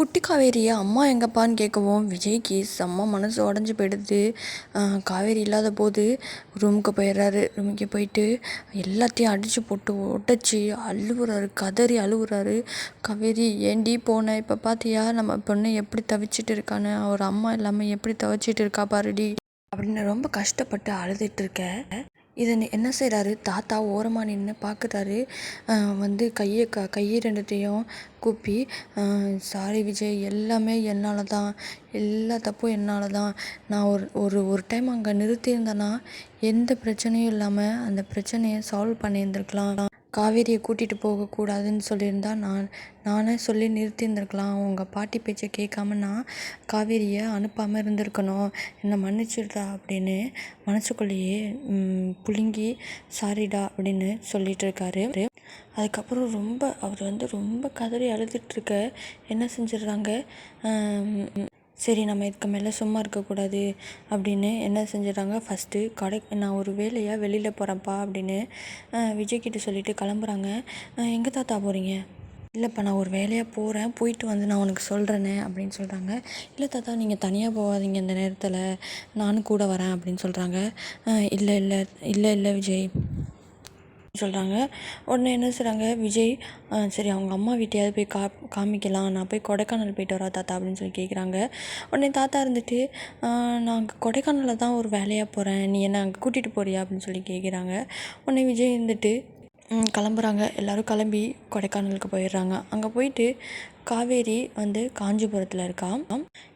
குட்டி காவேரியை அம்மா எங்கப்பான்னு கேட்கவும் விஜய்க்கு செம்ம மனசு உடஞ்சி போயிடுது. காவேரி இல்லாத போது ரூமுக்கு போயிடுறாரு. ரூமுக்கு போயிட்டு எல்லாத்தையும் அடித்து போட்டு உடச்சி அழுகுறாரு கதறி அழுகுறாரு காவேரி ஏண்டி போனேன் இப்போ பார்த்தியா நம்ம பொண்ணு எப்படி தவிச்சிட்டு இருக்கான்னு? அவர் அம்மா இல்லாமல் எப்படி தவிச்சிட்டு இருக்கா பாருடி. அப்படின்னு ரொம்ப கஷ்டப்பட்டு அழுதுட்டு இருக்க இதை என்ன செய்கிறாரு தாத்தா ஓரமாக நின்று பார்க்குறாரு வந்து கையை க கையை ரெண்டுத்தையும் கூப்பி சாரி விஜய் எல்லாமே என்னால் தான் எல்லா தப்பும் என்னால் தான் நான் ஒரு ஒரு ஒரு டைம் அங்கே நிறுத்தியிருந்தேன்னா எந்த பிரச்சனையும் இல்லாமல் அந்த பிரச்சனையை சால்வ் பண்ணியிருந்துருக்கலாம். காவேரியை கூட்டிகிட்டு போகக்கூடாதுன்னு சொல்லியிருந்தா நான் நானே சொல்லி நிறுத்தியிருந்துருக்கலாம். உங்கள் பாட்டி பேச்சை கேட்காம நான் காவேரியை அனுப்பாமல் இருந்திருக்கணும். என்னை மன்னிச்சிடுடா அப்படின்னு மனசுக்குள்ளேயே புழுங்கி சாரிடா அப்படின்னு சொல்லிட்டு இருக்காரு அதுக்கப்புறம் ரொம்ப அவர் வந்து ரொம்ப கதறி அழுதுகிட்ருக்க என்ன செஞ்சிடுறாங்க? சரி நம்ம இதுக்கு மேலே சும்மா இருக்கக்கூடாது அப்படின்னு என்ன செஞ்சிடறாங்க? ஃபஸ்ட்டு கடை நான் ஒரு வேலையாக வெளியில் போகிறேன்ப்பா அப்படின்னு விஜய்கிட்ட சொல்லிவிட்டு கிளம்புறாங்க. எங்கே தாத்தா போகிறீங்க இல்லைப்பா நான் ஒரு வேலையாக போகிறேன் போயிட்டு வந்து நான் உனக்கு சொல்கிறேனே அப்படின்னு சொல்கிறாங்க இல்லை தாத்தா நீங்கள் தனியாக போகாதீங்க இந்த நேரத்தில். நானும் கூட வரேன் அப்படின்னு சொல்கிறாங்க இல்லை இல்லை இல்லை இல்லை விஜய். சொல்கிறாங்க உடனே என்ன செய்கிறாங்க விஜய் சரி அவங்க அம்மா வீட்டையாவது போய் கா காமிக்கலாம். நான் போய் கொடைக்கானல் போயிட்டு வரா தாத்தா அப்படின்னு சொல்லி கேட்குறாங்க உடனே தாத்தா இருந்துட்டு நான் கொடைக்கானலில் தான் ஒரு வேலையாக போகிறேன் நீ என்ன அங்கே கூட்டிகிட்டு போறியா அப்படின்னு சொல்லி கேட்குறாங்க உடனே விஜய் இருந்துட்டு கிளம்புறாங்க. எல்லோரும் கிளம்பி கொடைக்கானலுக்கு போயிடுறாங்க. அங்கே போயிட்டு காவேரி வந்து காஞ்சிபுரத்தில் இருக்கா.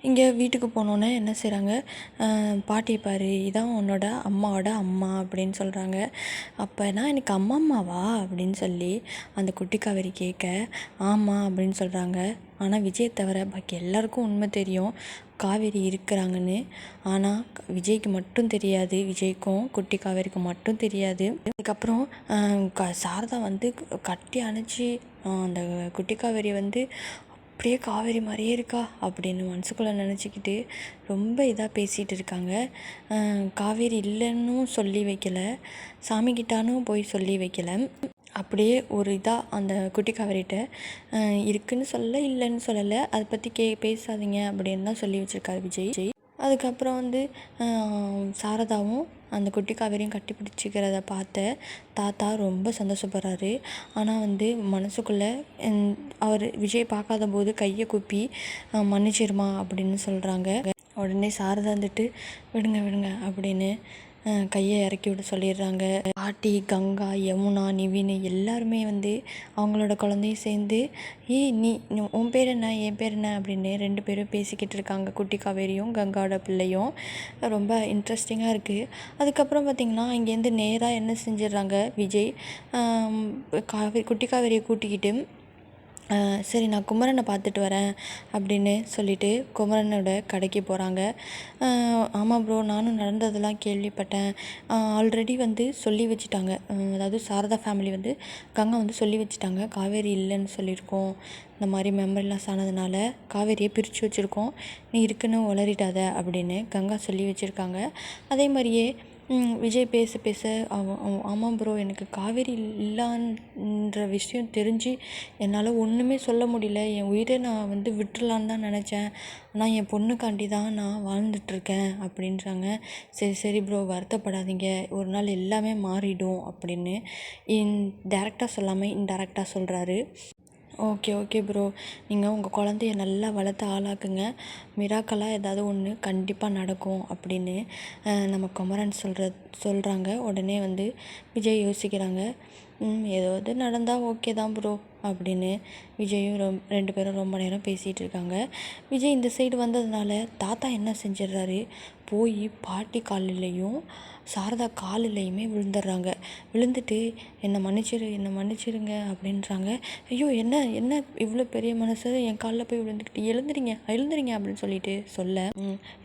இங்கே வீட்டுக்கு போனோன்னே என்ன செய்கிறாங்க பாட்டி பாரு இதான் உன்னோட அம்மாவோட அம்மா அப்படின்னு சொல்கிறாங்க அப்போனா எனக்கு அம்மா அம்மாவா அப்படின்னு சொல்லி அந்த குட்டி காவேரி கேட்க ஆமாம் அப்படின்னு சொல்கிறாங்க ஆனால் விஜய் தவிர பாக்கி எல்லாருக்கும் உண்மை தெரியும். காவேரி இருக்கிறாங்கன்னு. ஆனால் விஜய்க்கு மட்டும் தெரியாது. விஜய்க்கும் குட்டி காவேரிக்கும் மட்டும் தெரியாது. அதுக்கப்புறம் க சாரதா வந்து கட்டி அணைச்சி அந்த குட்டி காவேரி வந்து அப்படியே காவேரி மாதிரியே இருக்கா அப்படின்னு மனசுக்குள்ளே நினச்சிக்கிட்டு ரொம்ப இதாக பேசிகிட்டு இருக்காங்க. காவேரி இல்லைன்னும் சொல்லி வைக்கல. சாமிக்கிட்டானும் போய் சொல்லி வைக்கல. அப்படியே ஒரு இதாக அந்த குட்டி காவேரிகிட்ட இருக்குதுன்னு சொல்லலை இல்லைன்னு சொல்லலை அதை பற்றி கே பேசாதீங்க அப்படின்னு தான் சொல்லி வச்சுருக்காரு விஜய். அதுக்கப்புறம் வந்து சாரதாவும் அந்த குட்டி காவேரியும் கட்டி பிடிச்சிக்கிறத பார்த்த தாத்தா ரொம்ப சந்தோஷப்படுறாரு. ஆனால் வந்து மனசுக்குள்ளே அவர் விஜய் பார்க்காத போது கையை குப்பி மன்னிச்சிருமா அப்படின்னு சொல்கிறாங்க உடனே சாரதா வந்துட்டு விடுங்க விடுங்க அப்படின்னு கையை இறக்கி விட சொல்லிடுறாங்க. பாட்டி கங்கா யமுனா நிவின் எல்லாருமே வந்து அவங்களோட குழந்தையும் சேர்ந்து ஏய் நீ உன் பேர் என்ன? என் பேர் என்ன? அப்படின்னு ரெண்டு பேரும் பேசிக்கிட்டு இருக்காங்க. குட்டி காவேரியும் கங்காவோட பிள்ளையும். ரொம்ப இன்ட்ரெஸ்டிங்காக இருக்குது அதுக்கப்புறம் பார்த்திங்கன்னா இங்கேருந்து நேராக என்ன செஞ்சிடுறாங்க விஜய் காவேரி குட்டி காவேரியை கூட்டிக்கிட்டு சரி நான் குமரனை பார்த்துட்டு வரேன் அப்படின்னு சொல்லிட்டு குமரனோட கடைக்கு போகிறாங்க ஆமாம் ப்ரோ நானும் நடந்ததெல்லாம் கேள்விப்பட்டேன். ஆல்ரெடி வந்து சொல்லி வச்சுட்டாங்க. அதாவது சாரதா ஃபேமிலி வந்து கங்கா வந்து சொல்லி வச்சுட்டாங்க. காவேரி இல்லைன்னு சொல்லியிருக்கோம். இந்த மாதிரி மெமரிலாஸ் ஆனதுனால காவேரியை பிரித்து வச்சுருக்கோம். நீ இருக்குன்னு உளறிடாத அப்படின்னு கங்கா சொல்லி வச்சுருக்காங்க. அதே மாதிரியே விஜய் பேச பேச ஆமாம் ப்ரோ எனக்கு காவேரி இல்லான்ற விஷயம் தெரிஞ்சு என்னால் ஒன்றுமே சொல்ல முடியல. என் உயிரை நான் வந்து விட்டுறலான்னு தான் நினச்சேன். ஆனால் என் பொண்ணுக்காண்டி தான் நான் வாழ்ந்துட்டுருக்கேன் அப்படின்றாங்க. சரி சரி ப்ரோ வருத்தப்படாதீங்க. ஒரு நாள் எல்லாமே மாறிடும் அப்படின்னு இன் டேரெக்டாக சொல்லாமல் இன்டேரக்டாக சொல்கிறாரு ஓகே ஓகே ப்ரோ நீங்கள் உங்கள் குழந்தைய நல்லா வளர்த்து ஆளாக்குங்க. மிராக்கலாக ஏதாவது ஒன்று கண்டிப்பாக நடக்கும் அப்படின்னு நம்ம குமரன் சொல்கிற சொல்கிறாங்க உடனே வந்து விஜய் யோசிக்கிறாங்க. ஏதாவது நடந்தால் ஓகே தான் ப்ரோ அப்படின்னு. விஜயும் ரொம் ரெண்டு பேரும் ரொம்ப நேரம் பேசிகிட்டு இருக்காங்க. விஜய் இந்த சைடு வந்ததுனால தாத்தா என்ன செஞ்சிடுறாரு? போய் பாட்டி காலிலையும் சாரதா காலிலையுமே விழுந்துடுறாங்க. விழுந்துட்டு என்னை மன்னிச்சிரு என்னை மன்னிச்சிருங்க அப்படின்றாங்க. ஐயோ என்ன என்ன இவ்வளோ பெரிய மனசு? என் காலில் போய் விழுந்துக்கிட்டு எழுந்துறீங்க எழுந்துறீங்க அப்படின்னு சொல்லிட்டு சொல்ல.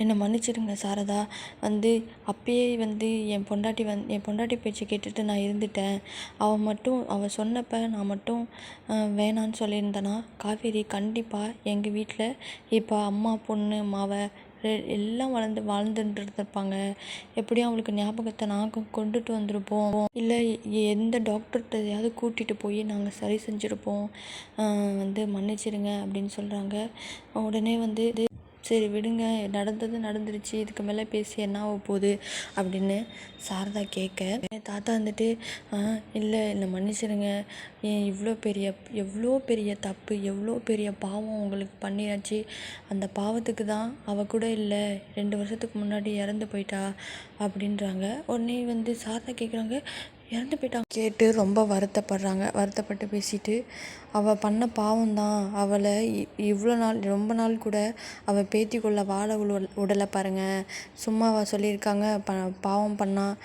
என்னை மன்னிச்சிருங்க சாரதா. வந்து அப்பயே வந்து என் பொண்டாட்டி வந் என் பொண்டாட்டி பேச்சை கேட்டுட்டு நான் இருந்துட்டேன். அவள் மட்டும் அவள் சொன்னப்போ நான் மட்டும் வேணான்னு சொல்லி சொல்லியிருந்தேன்னா காவேரி கண்டிப்பாக எங்கள் வீட்டில் இப்போ அம்மா பொண்ணு மாவை எல்லாம் வளர்ந்து வாழ்ந்துட்டு இருந்திருப்பாங்க எப்படியும் அவங்களுக்கு ஞாபகத்தை நாங்கள் கொண்டுட்டு வந்திருப்போம். இல்லை எந்த டாக்டர்கிட்டயாவது கூட்டிகிட்டு போய் நாங்கள் சரி செஞ்சுருப்போம். வந்து மன்னிச்சிடுங்க அப்படின்னு சொல்கிறாங்க உடனே வந்து சரி விடுங்க நடந்தது நடந்துருச்சு இதுக்கு மேலே பேசி என்ன ஆக போகுது அப்படின்னு சாரதா கேட்க. என் தாத்தா வந்துட்டு இல்லை என்னை மன்னிச்சிடுங்க ஏன் இவ்வளோ பெரிய எவ்வளோ பெரிய தப்பு எவ்வளோ பெரிய பாவம் உங்களுக்கு பண்ணியாச்சு? அந்த பாவத்துக்கு தான் அவள் கூட இல்லை ரெண்டு வருஷத்துக்கு முன்னாடி இறந்து போயிட்டா அப்படின்றாங்க. உடனே வந்து சாரதா கேட்குறாங்க இறந்து போயிட்டாங்க கேட்டு ரொம்ப வருத்தப்படுறாங்க. வருத்தப்பட்டு பேசிட்டு அவள் பண்ண பாவம் தான் அவளை இவ்வளோ நாள் ரொம்ப நாள் கூட அவள் பேத்திக்குள்ளே வாழ உடலை விடலை பாருங்க. சும்மாவா சொல்லியிருக்காங்க. ப பாவம் பண்ணால்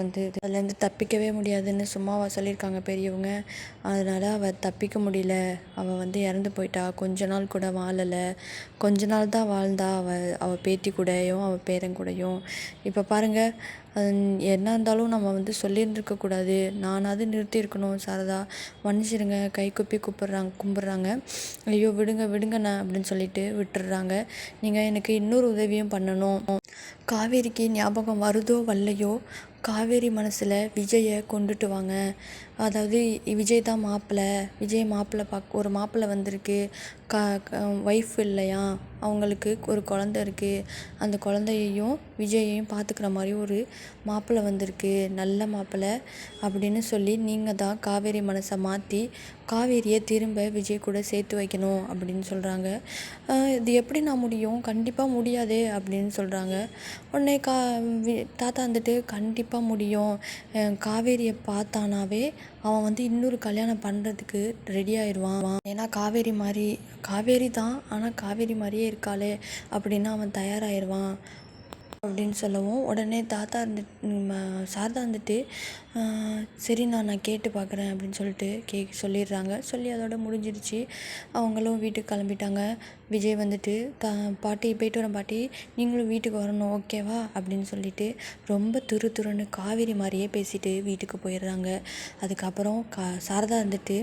வந்து அதுலேருந்து தப்பிக்கவே முடியாதுன்னு சும்மாவா சொல்லியிருக்காங்க பெரியவங்க. அதனால் அவள் தப்பிக்க முடியல. அவள் வந்து இறந்து போயிட்டா. கொஞ்ச நாள் கூட வாழலை. கொஞ்ச நாள் தான் வாழ்ந்தா அவள் அவள் பேத்தி கூடயும் அவள் பேரன் கூடயும். இப்போ பாருங்கள் என்ன இருந்தாலும் நம்ம வந்து சொல்லி சொல்லியிருந்துருக்கக்கூடாது. நானாவது நிறுத்தியிருக்கணும் சாரதா. மன்னிச்சிடுங்க. கை குப்பி கூப்பிட்றாங்க கும்பிட்றாங்க. ஐயோ விடுங்க விடுங்கண்ணா அப்படின்னு சொல்லிட்டு விட்டுடுறாங்க. நீங்கள் எனக்கு இன்னொரு உதவியும் பண்ணணும். காவேரிக்கு ஞாபகம் வருதோ வரலையோ காவேரி மனசில் விஜயை கொண்டுட்டு வாங்க. அதாவது விஜய் தான் மாப்பிள்ளை விஜய் மாப்பிள்ளை பாக் ஒரு மாப்பிள்ளை வந்திருக்கு. க ஒய்ஃப் இல்லையா? அவங்களுக்கு ஒரு குழந்த இருக்குது அந்த குழந்தையையும் விஜயையும் பார்த்துக்குற மாதிரி ஒரு மாப்பிள்ளை வந்திருக்கு. நல்ல மாப்பிள்ளை அப்படின்னு சொல்லி நீங்கள் தான் காவேரி மனசை மாற்றி காவேரியை திரும்ப விஜய் கூட சேர்த்து வைக்கணும் அப்படின்னு சொல்கிறாங்க இது எப்படி நான் முடியும்? கண்டிப்பாக முடியாதே அப்படின்னு சொல்கிறாங்க உடனே கா தாத்தா வந்துட்டு கண்டிப்பாக முடியும். காவேரியை பார்த்தானாவே அவன் வந்து இன்னொரு கல்யாணம் பண்ணுறதுக்கு ரெடி ஆயிடுவான். ஏன்னா காவேரி மாதிரி காவேரி தான் ஆனால் காவேரி மாதிரியே இருக்காளே அப்படின்னு அவன் தயாராகிடுவான் அப்படின்னு சொல்லவும் உடனே தாத்தா இருந்துட்டு சாரதா வந்துட்டு சரி நான் நான் கேட்டு பார்க்குறேன் அப்படின்னு சொல்லிட்டு கே சொல்லிடுறாங்க. சொல்லி அதோட முடிஞ்சிருச்சு. அவங்களும் வீட்டுக்கு கிளம்பிட்டாங்க. விஜய் வந்துட்டு த பாட்டி போயிட்டு வரேன் பாட்டி. நீங்களும் வீட்டுக்கு வரணும் ஓகேவா அப்படின்னு சொல்லிட்டு ரொம்ப துரு துருன்னு காவேரி மாதிரியே பேசிட்டு வீட்டுக்கு போயிடுறாங்க. அதுக்கப்புறம் கா சாரதா வந்துட்டு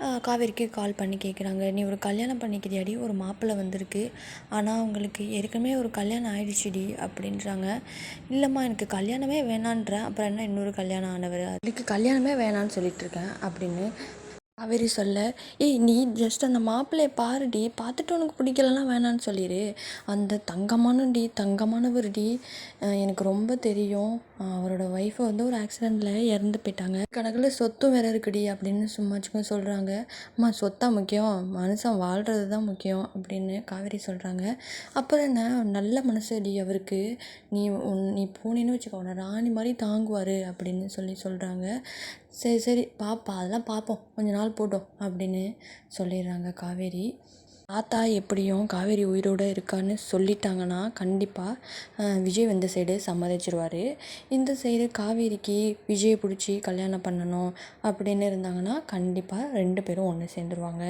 காவேரிக்கு கால் பண்ணி கேட்குறாங்க நீ ஒரு கல்யாணம் பண்ணிக்கிறியாடி? ஒரு மாப்பிள்ளை வந்திருக்கு. ஆனால் அவங்களுக்கு ஏற்கனவே ஒரு கல்யாணம் ஆயிடுச்சுடி அப்படின்றாங்க. இல்லைம்மா எனக்கு கல்யாணமே வேணான்றேன். அப்புறம் என்ன இன்னொரு கல்யாணம் ஆனவர்? அதுக்கு கல்யாணமே வேணான்னு சொல்லிட்டுருக்கேன் அப்படின்னு காவேரி சொல்ல ஏய் நீ ஜஸ்ட் அந்த மாப்பிள்ளையை பாருடி பார்த்துட்டு உனக்கு பிடிக்கலன்னா வேணான்னு சொல்லிடு அந்த தங்கமானடி தங்கமானவர்டி எனக்கு ரொம்ப தெரியும். அவரோட ஒய்ஃபை வந்து ஒரு ஆக்சிடெண்ட்டில் இறந்து போயிட்டாங்க. கணக்கில் சொத்தும் வேற இருக்குடி அப்படின்னு சும்மா சும்மா சொல்கிறாங்க அம்மா சொத்தா முக்கியம். மனுஷன் வாழ்கிறது தான் முக்கியம் அப்படின்னு காவேரி சொல்கிறாங்க அப்புறம் என்ன? நல்ல மனசடி அவருக்கு. நீ உன் நீ போனேன்னு வச்சுக்கோ உன்னை ராணி மாதிரி தாங்குவார் அப்படின்னு சொல்லி சொல்கிறாங்க சரி சரி பாப்பா அதெல்லாம் பார்ப்போம் கொஞ்ச நாள் போட்டோம் அப்படின்னு சொல்லிடுறாங்க காவேரி. தாத்தா எப்படியும் காவேரி உயிரோடு இருக்கான்னு சொல்லிட்டாங்கன்னா கண்டிப்பாக விஜய் இந்த சைடு சம்மதிச்சிருவார். இந்த சைடு காவேரிக்கு விஜயை பிடிச்சி கல்யாணம் பண்ணணும் அப்படின்னு இருந்தாங்கன்னா கண்டிப்பாக ரெண்டு பேரும் ஒன்று சேர்ந்துருவாங்க.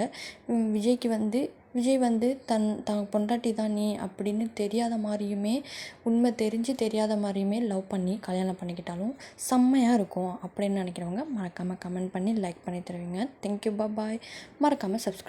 விஜய்க்கு வந்து விஜய் வந்து தன் தான் பொண்டாட்டி தான் நீ அப்படின்னு தெரியாத மாதிரியுமே உண்மை தெரிஞ்சு தெரியாத மாதிரியுமே லவ் பண்ணி கல்யாணம் பண்ணிக்கிட்டாலும் செம்மையாக இருக்கும் அப்படின்னு நினைக்கிறவங்க மறக்காமல் கமெண்ட் பண்ணி லைக் பண்ணி தருவீங்க. தேங்க்யூ பாய் மறக்காமல் சப்ஸ்கிரைப்